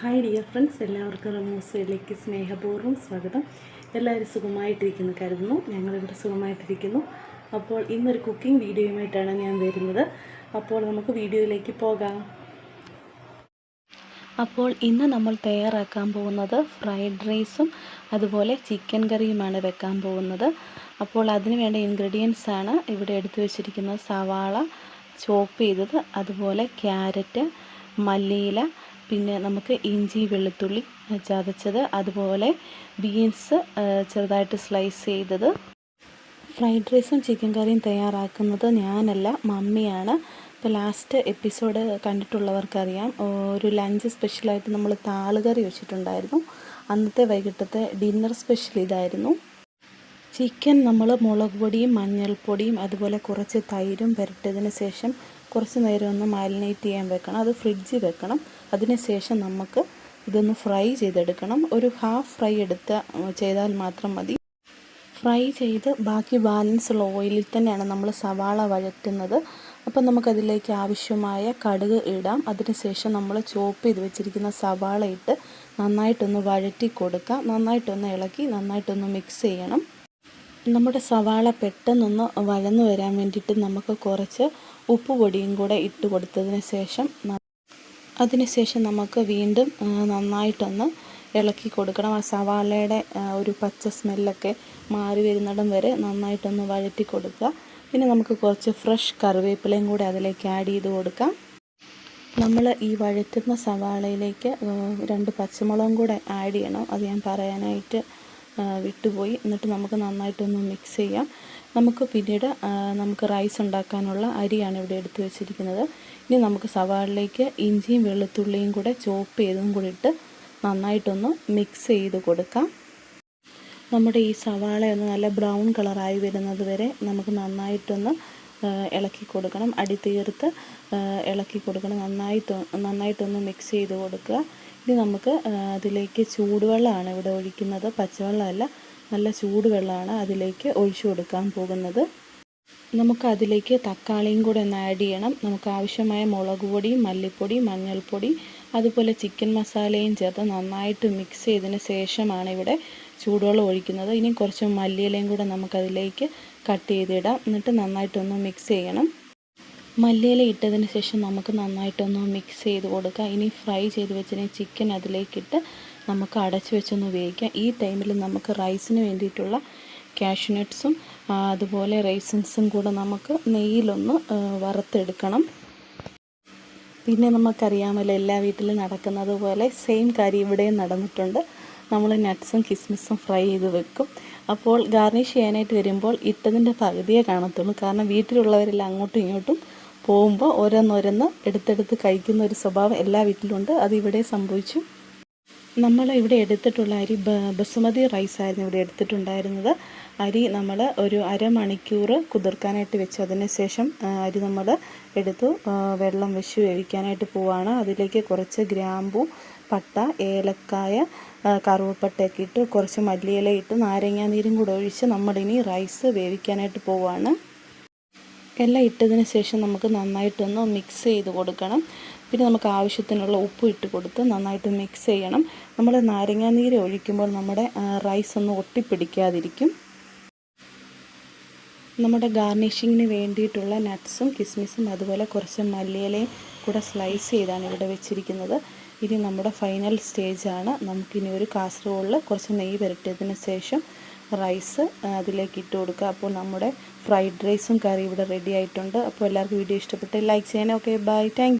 Hi dear friends എല്ലാവർക്കും റമോസയിലേക്ക് സ്നേഹപൂർവം സ്വാഗതം. എല്ലാവരും സുഖമായിട്ടിരിക്കുന്നു കരുതുന്നു. ഞങ്ങളിവിടെ സുഖമായിട്ടിരിക്കുന്നു. അപ്പോൾ ഇന്നൊരു കുക്കിംഗ് വീഡിയോയുമായിട്ടാണ് ഞാൻ വരുന്നത്. അപ്പോൾ നമുക്ക് വീഡിയോയിലേക്ക് പോകാം. അപ്പോൾ ഇന്ന് നമ്മൾ തയ്യാറാക്കാൻ പോകുന്നത് ഫ്രൈഡ് റൈസും അതുപോലെ ചിക്കൻ കറിയുമാണ് വെക്കാൻ പോകുന്നത്. അപ്പോൾ അതിന് വേണ്ട ഇൻഗ്രീഡിയൻസ് ആണ് ഇവിടെ എടുത്തു വെച്ചിരിക്കുന്നത്. സവാള ചോപ്പ് ചെയ്തത് അതുപോലെ ക്യാരറ്റ് മല്ലിയില പിന്നെ നമുക്ക് ഇഞ്ചി വെളുത്തുള്ളി ചതച്ചത് അതുപോലെ ബീൻസ് ചെറുതായിട്ട് സ്ലൈസ് ചെയ്തത്. ഫ്രൈഡ് റൈസും ചിക്കൻ കറിയും തയ്യാറാക്കുന്നത് ഞാനല്ല മമ്മിയാണ്. ഇപ്പോൾ ലാസ്റ്റ് എപ്പിസോഡ് കണ്ടിട്ടുള്ളവർക്കറിയാം ഒരു ലഞ്ച് സ്പെഷ്യലായിട്ട് നമ്മൾ താളുകറി വെച്ചിട്ടുണ്ടായിരുന്നു. അന്നത്തെ വൈകിട്ടത്തെ ഡിന്നർ സ്പെഷ്യൽ ഇതായിരുന്നു. ചിക്കൻ നമ്മൾ മുളക് പൊടിയും മഞ്ഞൾപ്പൊടിയും അതുപോലെ കുറച്ച് തൈരും പുരട്ടിയതിന് ശേഷം കുറച്ച് നേരം ഒന്ന് മാരിനേറ്റ് ചെയ്യാൻ വെക്കണം. അത് ഫ്രിഡ്ജിൽ വെക്കണം. അതിന് ശേഷം നമുക്ക് ഇതൊന്ന് ഫ്രൈ ചെയ്തെടുക്കണം. ഒരു ഹാഫ് ഫ്രൈ എടുത്ത് ചെയ്താൽ മാത്രം മതി. ഫ്രൈ ചെയ്ത് ബാക്കി ബാലൻസ് ഉള്ള ഓയിലിൽ തന്നെയാണ് നമ്മൾ സവാള വഴറ്റുന്നത്. അപ്പം നമുക്കതിലേക്ക് ആവശ്യമായ കടുക് ഇടാം. അതിനുശേഷം നമ്മൾ ചോപ്പ് ചെയ്ത് വെച്ചിരിക്കുന്ന സവാള ഇട്ട് നന്നായിട്ടൊന്ന് വഴറ്റി കൊടുക്കാം. നന്നായിട്ടൊന്ന് ഇളക്കി നന്നായിട്ടൊന്ന് മിക്സ് ചെയ്യണം. നമ്മുടെ സവാള പെട്ടെന്നൊന്ന് വഴന്നു വരാൻ വേണ്ടിയിട്ട് നമുക്ക് കുറച്ച് ഉപ്പ് പൊടിയും കൂടെ ഇട്ട് കൊടുത്തതിന് ശേഷം അതിനുശേഷം നമുക്ക് വീണ്ടും നന്നായിട്ടൊന്ന് ഇളക്കി കൊടുക്കണം. ആ സവാളയുടെ ഒരു പച്ച സ്മെല്ലൊക്കെ മാറി വരുന്നിടം വരെ നന്നായിട്ടൊന്ന് വഴറ്റി കൊടുക്കുക. പിന്നെ നമുക്ക് കുറച്ച് ഫ്രഷ് കറിവേപ്പിലയും കൂടെ അതിലേക്ക് ആഡ് ചെയ്ത് കൊടുക്കാം. നമ്മൾ ഈ വഴറ്റുന്ന സവാളയിലേക്ക് രണ്ട് പച്ചമുളകും കൂടെ ആഡ് ചെയ്യണം. അത് ഞാൻ പറയാനായിട്ട് വിട്ടുപോയി. എന്നിട്ട് നമുക്ക് നന്നായിട്ടൊന്ന് മിക്സ് ചെയ്യാം. നമുക്ക് പിന്നീട് നമുക്ക് റൈസ് ഉണ്ടാക്കാനുള്ള അരിയാണ് ഇവിടെ എടുത്തു വെച്ചിരിക്കുന്നത്. ഇനി നമുക്ക് സവാളിലേക്ക് ഇഞ്ചിയും വെളുത്തുള്ളിയും കൂടെ ചോപ്പ് ചെയ്തും കൂടി ഇട്ട് നന്നായിട്ടൊന്ന് മിക്സ് ചെയ്ത് കൊടുക്കാം. നമ്മുടെ ഈ സവാളയൊന്ന് നല്ല ബ്രൗൺ കളറായി വരുന്നത് വരെ നമുക്ക് നന്നായിട്ടൊന്ന് ഇളക്കി കൊടുക്കണം. അടി തീർത്ത് ഇളക്കി കൊടുക്കണം. നന്നായിട്ട് നന്നായിട്ടൊന്ന് മിക്സ് ചെയ്ത് കൊടുക്കുക. ഇനി നമുക്ക് അതിലേക്ക് ചൂടുവെള്ളമാണ് ഇവിടെ ഒഴിക്കുന്നത്. പച്ചവെള്ളമല്ല നല്ല ചൂടുവെള്ളമാണ് അതിലേക്ക് ഒഴിച്ചു കൊടുക്കാൻ പോകുന്നത്. നമുക്ക് അതിലേക്ക് തക്കാളിയും കൂടെ ഒന്ന് ആഡ് ചെയ്യണം. നമുക്ക് ആവശ്യമായ മുളക് പൊടി മല്ലിപ്പൊടി മഞ്ഞൾപ്പൊടി അതുപോലെ ചിക്കൻ മസാലയും ചേർത്ത് നന്നായിട്ട് മിക്സ് ചെയ്തതിന് ശേഷമാണ് ഇവിടെ ചൂടുവെള്ളം ഒഴിക്കുന്നത്. ഇനി കുറച്ച് മല്ലിയിലയും കൂടെ നമുക്കതിലേക്ക് കട്ട് ചെയ്തിടാം. എന്നിട്ട് നന്നായിട്ടൊന്ന് മിക്സ് ചെയ്യണം. മല്ലിയില ഇട്ടതിന് ശേഷം നമുക്ക് നന്നായിട്ടൊന്ന് മിക്സ് ചെയ്ത് കൊടുക്കുക ഇനി ഫ്രൈ ചെയ്ത് വെച്ചതിന് ചിക്കൻ അതിലേക്കിട്ട് നമുക്ക് അടച്ചു വെച്ചൊന്ന് ഉപയോഗിക്കാം ഈ ടൈമിൽ നമുക്ക് റൈസിന് വേണ്ടിയിട്ടുള്ള കാഷ്നട്ട്സും അതുപോലെ റൈസിൻസും കൂടെ നമുക്ക് നെയ്യിലൊന്ന് വറുത്തെടുക്കണം. പിന്നെ നമുക്കറിയാമല്ലോ എല്ലാ വീട്ടിലും നടക്കുന്നത് പോലെ സെയിം കാര്യം ഇവിടെയും നടന്നിട്ടുണ്ട്. നമ്മൾ നട്ട്സും കിസ്മിസും ഫ്രൈ ചെയ്ത് വെക്കും. അപ്പോൾ ഗാർണിഷ് ചെയ്യാനായിട്ട് വരുമ്പോൾ ഇട്ടതിന്റെ പകുതിയേ കാണത്തുള്ളൂ. കാരണം വീട്ടിലുള്ളവരെല്ലാം അങ്ങോട്ടും ഇങ്ങോട്ടും പോകുമ്പോൾ ഓരോന്നോരോന്ന് എടുത്തെടുത്ത് കഴിക്കുന്ന ഒരു സ്വഭാവം എല്ലാ വീട്ടിലുണ്ട് അത് ഇവിടെ സംഭവിച്ചു. നമ്മൾ ഇവിടെ എടുത്തിട്ടുള്ള അരി ബസുമതി റൈസായിരുന്നു ഇവിടെ എടുത്തിട്ടുണ്ടായിരുന്നത്. അരി നമ്മൾ ഒരു അരമണിക്കൂർ കുതിർക്കാനായിട്ട് വെച്ചു. അതിന് ശേഷം അരി നമ്മൾ എടുത്തു. വെള്ളം വെച്ച് വേവിക്കാനായിട്ട് പോവാണ്. അതിലേക്ക് കുറച്ച് ഗ്രാമ്പു പട്ട ഏലക്കായ കറുവപ്പട്ടയൊക്കെ ഇട്ട് കുറച്ച് മല്ലിയില ഇട്ട് നാരങ്ങാനീരും കൂടെ ഒഴിച്ച് നമ്മളിനി റൈസ് വേവിക്കാനായിട്ട് പോവാണ്. എല്ലാം ഇട്ടതിന് ശേഷം നമുക്ക് നന്നായിട്ടൊന്ന് മിക്സ് ചെയ്ത് കൊടുക്കണം. പിന്നെ നമുക്ക് ആവശ്യത്തിനുള്ള ഉപ്പ് ഇട്ട് കൊടുത്ത് നന്നായിട്ട് മിക്സ് ചെയ്യണം. നമ്മൾ നാരങ്ങാനീര് ഒഴിക്കുമ്പോൾ നമ്മുടെ റൈസ് ഒന്ന് ഒട്ടിപ്പിടിക്കാതിരിക്കും. നമ്മുടെ ഗാർണിഷിങ്ങിന് വേണ്ടിയിട്ടുള്ള നട്ട്സും കിസ്മിസും അതുപോലെ കുറച്ച് മല്ലിയിലയും കൂടെ സ്ലൈസ് ചെയ്താണ് ഇവിടെ വെച്ചിരിക്കുന്നത്. ഇനി നമ്മുടെ ഫൈനൽ സ്റ്റേജാണ് നമുക്കിനി ഒരു കാസറോളിൽ കുറച്ച് നെയ്യ് പുരട്ടിയതിന് ശേഷം റൈസ് അതിലേക്ക് ഇട്ട് കൊടുക്കുക. അപ്പോൾ നമ്മുടെ ഫ്രൈഡ് റൈസും കറി ഇവിടെ റെഡി ആയിട്ടുണ്ട്. അപ്പോൾ എല്ലാവർക്കും വീഡിയോ ഇഷ്ടപ്പെട്ട് ലൈക്ക് ചെയ്യണേ ഓക്കെ ബൈ താങ്ക്